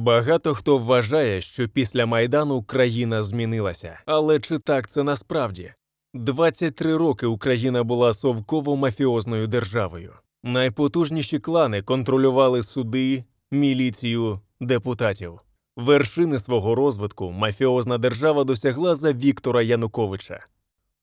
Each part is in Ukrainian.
Багато хто вважає, що після Майдану країна змінилася. Але чи так це насправді? 23 роки Україна була совково-мафіозною державою. Найпотужніші клани контролювали суди, міліцію, депутатів. Вершини свого розвитку мафіозна держава досягла за Віктора Януковича.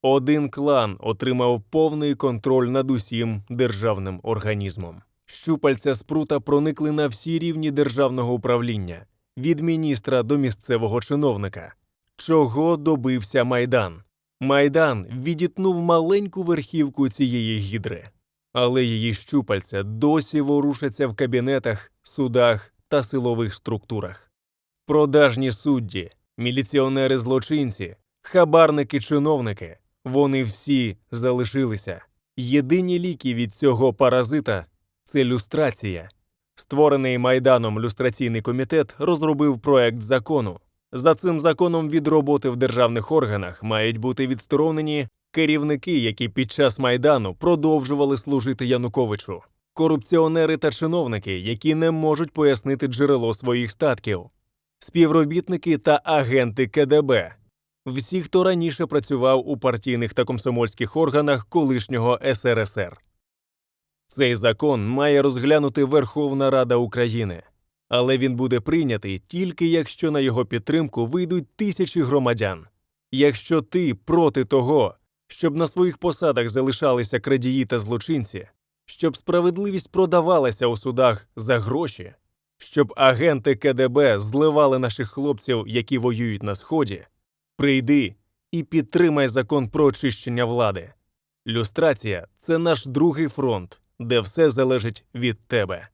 Один клан отримав повний контроль над усім державним організмом. Щупальця спрута проникли на всі рівні державного управління від міністра до місцевого чиновника. Чого добився Майдан? Майдан відітнув маленьку верхівку цієї гідри, але її щупальця досі ворушаться в кабінетах, судах та силових структурах. Продажні судді, міліціонери-злочинці, хабарники-чиновники вони всі залишилися. Єдині ліки від цього паразита це люстрація. Створений Майданом люстраційний комітет розробив проект закону. За цим законом від роботи в державних органах мають бути відсторонені керівники, які під час Майдану продовжували служити Януковичу, корупціонери та чиновники, які не можуть пояснити джерело своїх статків, співробітники та агенти КДБ, всі, хто раніше працював у партійних та комсомольських органах колишнього СРСР. Цей закон має розглянути Верховна Рада України, але він буде прийнятий тільки якщо на його підтримку вийдуть тисячі громадян. Якщо ти проти того, щоб на своїх посадах залишалися крадії та злочинці, щоб справедливість продавалася у судах за гроші, щоб агенти КДБ зливали наших хлопців, які воюють на сході, прийди і підтримай закон про очищення влади. Люстрація це наш другий фронт, де все залежить від тебе.